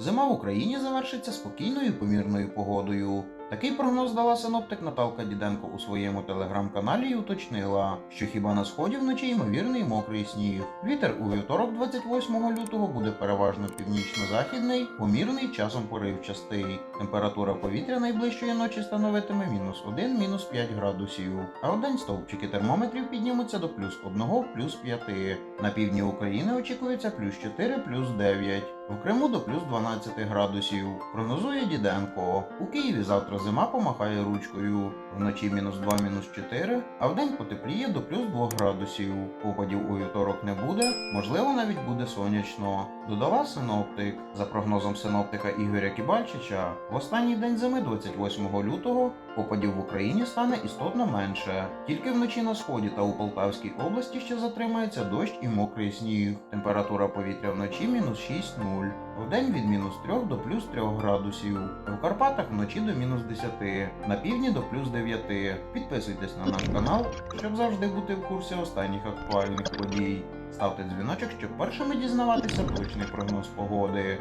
Зима в Україні завершиться спокійною помірною погодою. Такий прогноз дала синоптик Наталка Діденко у своєму телеграм-каналі і уточнила, що хіба на сході вночі ймовірний мокрий сніг. Вітер у вівторок, 28 лютого, буде переважно північно-західний, помірний часом поривчастий. Температура повітря найближчої ночі становитиме мінус 1, мінус 5 градусів. А вдень стовпчики термометрів піднімуться до плюс 1, плюс 5. На півдні України очікується плюс 4, плюс 9. В Криму до плюс 12 градусів. Прогнозує Діденко. У Києві завтра зима помахає ручкою. Вночі мінус 2, мінус 4, а вдень потепліє до плюс 2 градусів. Опадів у вівторок не буде, можливо, навіть буде сонячно. Додала синоптик. За прогнозом синоптика Ігоря Кібальчича, в останній день зими, 28 лютого, опадів в Україні стане істотно менше. Тільки вночі на сході та у Полтавській області ще затримається дощ і мокрий сніг. Температура повітря вночі мінус 6-0. Вдень від мінус 3 до плюс 3 градусів. В Карпатах вночі до мінус 10, на півдні до плюс 9. Підписуйтесь на наш канал, щоб завжди бути в курсі останніх актуальних подій. Ставте дзвіночок, щоб першими дізнаватися точний прогноз погоди.